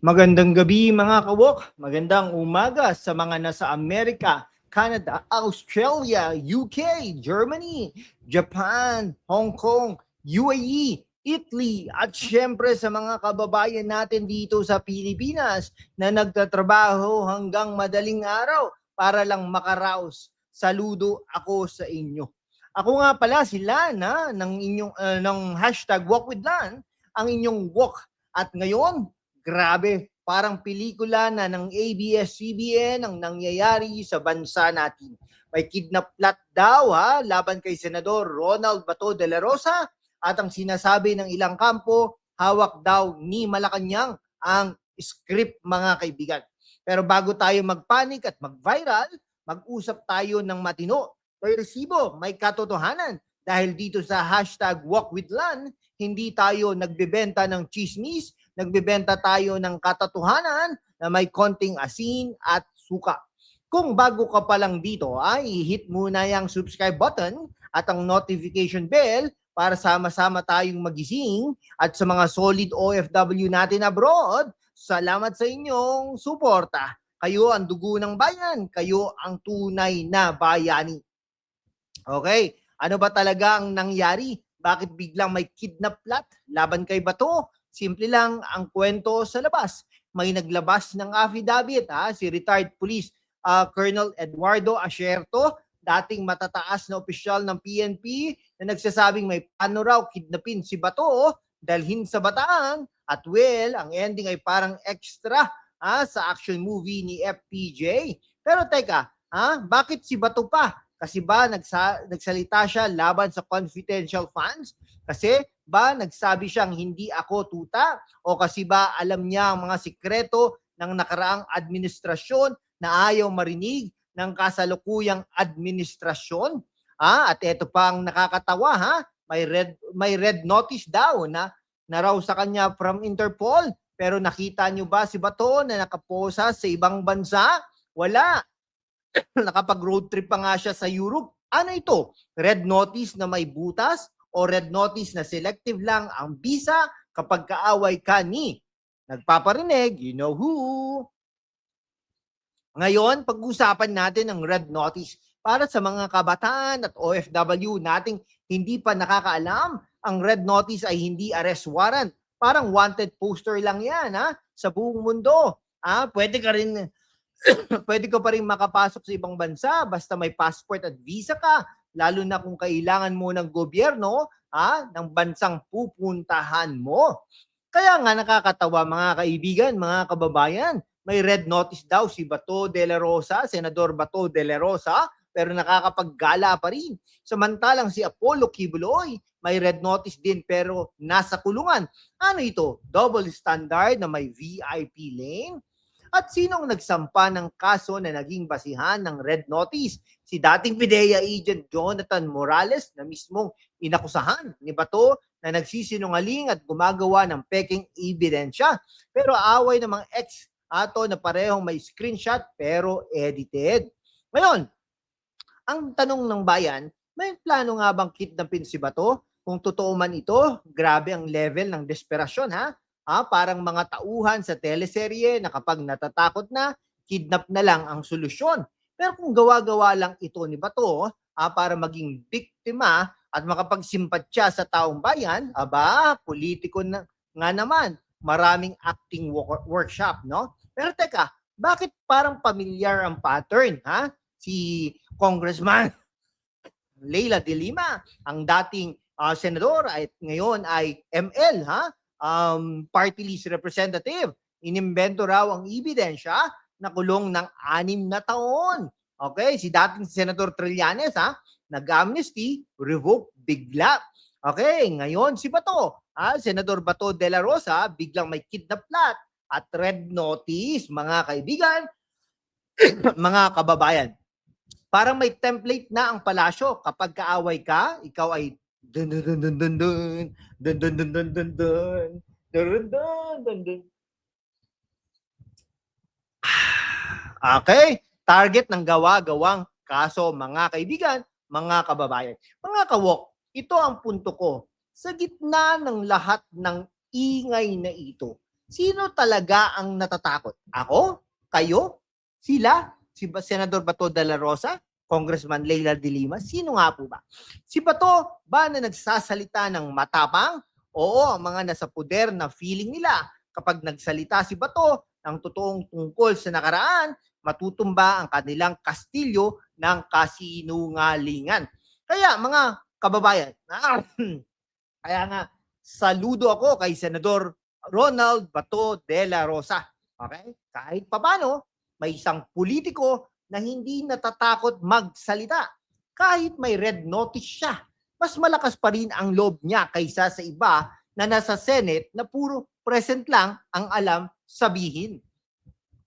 Magandang gabi mga kawok, magandang umaga sa mga nasa Amerika, Canada, Australia, UK, Germany, Japan, Hong Kong, UAE, Italy, at syempre sa mga kababayan natin dito sa Pilipinas na nagtatrabaho hanggang madaling araw para lang makaraos. Saludo ako sa inyo. Ako nga pala si Lana ng inyong uh, ng hashtag Walk with Lan, ang inyong walk. At ngayon, grabe, parang pelikula na ng ABS-CBN ang nangyayari sa bansa natin. May kidnap plot daw ha, laban kay Senador Ronald Bato de la Rosa at ang sinasabi ng ilang kampo, hawak daw ni Malacanang ang script mga kaibigan. Pero bago tayo magpanik at mag-viral, mag-usap tayo ng matino. May resibo, may katotohanan. Dahil dito sa hashtag Walk with Lan, hindi tayo nagbebenta ng chismis, nagbebenta tayo ng katatuhanan na may konting asin at suka. Kung bago ka pa lang dito, ay hit muna yung subscribe button at ang notification bell para sama-sama tayong magising at sa mga solid OFW natin abroad, salamat sa inyong suporta. Kayo ang dugo ng bayan, kayo ang tunay na bayani. Okay, ano ba talaga ang nangyari? Bakit biglang may kidnap plot laban kay Bato? Simple lang ang kwento sa labas. May naglabas ng affidavit, ha? si retired police uh, Colonel Eduardo Asherto, dating matataas na opisyal ng PNP na nagsasabing may plano raw kidnapin si Bato, dalhin sa Bataan, at well, ang ending ay parang extra ha, sa action movie ni FPJ. Pero teka, ha, bakit si Bato pa? Kasi ba nagsa, nagsalita siya laban sa confidential funds? Kasi ba nagsabi siyang hindi ako tuta? O kasi ba alam niya ang mga sikreto ng nakaraang administrasyon na ayaw marinig ng kasalukuyang administrasyon? Ah, at ito pa ang nakakatawa ha, may red may red notice daw na na raw sa kanya from Interpol. Pero nakita niyo ba si Bato na nakaposa sa ibang bansa? Wala. nakapag road trip pa nga siya sa Europe. Ano ito? Red notice na may butas o red notice na selective lang ang visa kapag kaaway ka ni nagpaparinig, you know who. Ngayon, pag-usapan natin ang red notice para sa mga kabataan at OFW nating hindi pa nakakaalam, ang red notice ay hindi arrest warrant. Parang wanted poster lang yan ha, sa buong mundo. Ah, pwede ka rin pwede ka pa rin makapasok sa ibang bansa basta may passport at visa ka, lalo na kung kailangan mo ng gobyerno, ha, ng bansang pupuntahan mo. Kaya nga nakakatawa mga kaibigan, mga kababayan, may red notice daw si Bato de la Rosa, Senador Bato de la Rosa, pero nakakapaggala pa rin. Samantalang si Apollo Kibuloy, may red notice din pero nasa kulungan. Ano ito? Double standard na may VIP lane? At sinong nagsampa ng kaso na naging basihan ng red notice? Si dating PIDEA agent Jonathan Morales na mismong inakusahan ni Bato na nagsisinungaling at gumagawa ng peking ebidensya. Pero away ng mga ex ato na parehong may screenshot pero edited. Ngayon, ang tanong ng bayan, may plano nga bang kidnapin si Bato? Kung totoo man ito, grabe ang level ng desperasyon ha. Ah, parang mga tauhan sa teleserye na kapag natatakot na, kidnap na lang ang solusyon. Pero kung gawa-gawa lang ito ni Bato ah, para maging biktima at makapagsimpatya sa taong bayan, aba, politiko na nga naman, maraming acting workshop, no? Pero teka, bakit parang familiar ang pattern, ha? Si Congressman Leila De Lima, ang dating uh, senador at ngayon ay ML, ha? Um, party list representative. Inimbento raw ang ebidensya na kulong ng anim na taon. Okay, si dating Senator Trillanes ha, nag-amnesty, revoke bigla. Okay, ngayon si Bato, ha, Senador Bato de la Rosa, biglang may kidnap plot at red notice, mga kaibigan, mga kababayan. Parang may template na ang palasyo. Kapag kaaway ka, ikaw ay dun dun dun dun dun dun dun dun dun dun dun dun dun dun dun dun Okay, target ng gawa-gawang kaso mga kaibigan, mga kababayan. Mga kawok, ito ang punto ko. Sa gitna ng lahat ng ingay na ito, Sino talaga ang natatakot? Ako? Kayo? Sila? Si Senador Bato de la Rosa? Congressman Leila de Lima? Sino nga po ba? Si Bato ba na nagsasalita ng matapang? Oo, ang mga nasa puder na feeling nila kapag nagsalita si Bato ng totoong tungkol sa nakaraan, matutumba ang kanilang kastilyo ng kasinungalingan. Kaya mga kababayan, kaya nga, saludo ako kay Senador Ronald Bato de la Rosa. Okay? Kahit papano, may isang politiko na hindi natatakot magsalita. Kahit may red notice siya, mas malakas pa rin ang loob niya kaysa sa iba na nasa Senate na puro present lang ang alam sabihin.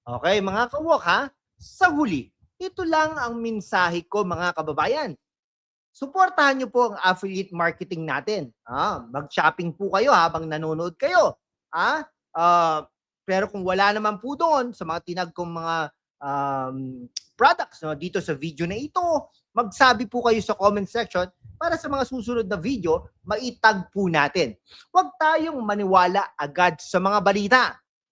Okay, mga kawok ha? Sa huli, ito lang ang mensahe ko mga kababayan. Suportahan niyo po ang affiliate marketing natin. Ah, mag-shopping po kayo habang nanonood kayo. Ah, ah, pero kung wala naman po doon sa mga tinag kong mga um, products no, dito sa video na ito, magsabi po kayo sa comment section para sa mga susunod na video, maitag po natin. Huwag tayong maniwala agad sa mga balita.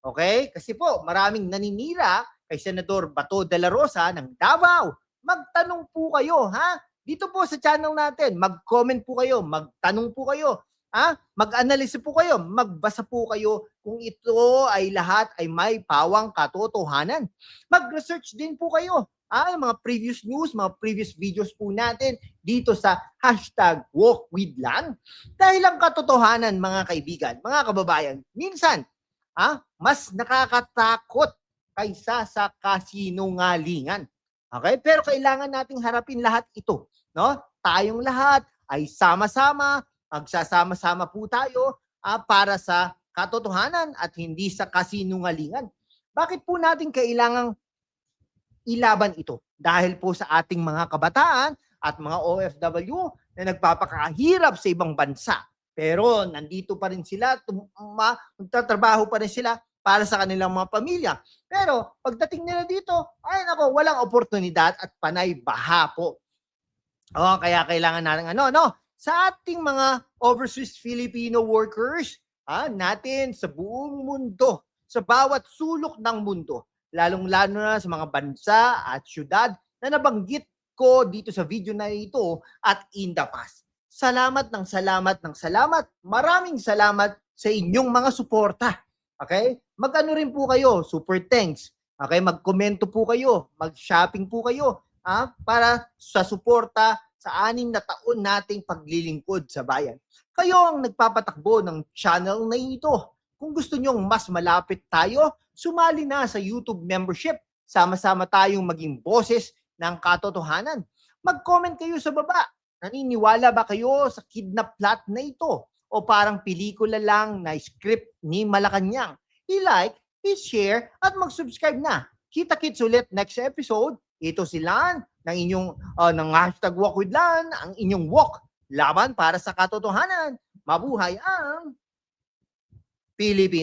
Okay? Kasi po, maraming naninira kay Senador Bato de la Rosa ng Davao. Magtanong po kayo, ha? Dito po sa channel natin, mag-comment po kayo, magtanong po kayo, ha? Mag-analyze po kayo, magbasa po kayo kung ito ay lahat ay may pawang katotohanan. Mag-research din po kayo. Ah, mga previous news, mga previous videos po natin dito sa hashtag walk with Lan. Dahil ang katotohanan, mga kaibigan, mga kababayan, minsan, ah, mas nakakatakot kaysa sa kasinungalingan. Okay? Pero kailangan nating harapin lahat ito. No? Tayong lahat ay sama-sama, magsasama-sama po tayo ah, para sa katotohanan at hindi sa kasinungalingan. Bakit po natin kailangang ilaban ito? Dahil po sa ating mga kabataan at mga OFW na nagpapakahirap sa ibang bansa. Pero nandito pa rin sila, magtatrabaho pa rin sila para sa kanilang mga pamilya. Pero pagdating nila dito, ay nako, walang oportunidad at panay baha po. Oh, kaya kailangan natin ano, no? Sa ating mga overseas Filipino workers, ah, natin sa buong mundo, sa bawat sulok ng mundo, lalong-lalo na sa mga bansa at syudad na nabanggit ko dito sa video na ito at in the past. Salamat ng salamat ng salamat. Maraming salamat sa inyong mga suporta. Okay? Mag-ano rin po kayo, super thanks. Okay, magkomento po kayo, mag-shopping po kayo, ha? Para sa suporta sa anim na taon nating paglilingkod sa bayan. Kayo ang nagpapatakbo ng channel na ito. Kung gusto nyong mas malapit tayo, sumali na sa YouTube membership. Sama-sama tayong maging boses ng katotohanan. Mag-comment kayo sa baba. Naniniwala ba kayo sa kidnap plot na ito? O parang pelikula lang na script ni Malacanang? I-like, i-share, at mag-subscribe na. Kita-kits ulit next episode. Ito si Lan ng inyong uh, ng hashtag walk with Lan, ang inyong walk. Laban para sa katotohanan. Mabuhay ang Pilipinas.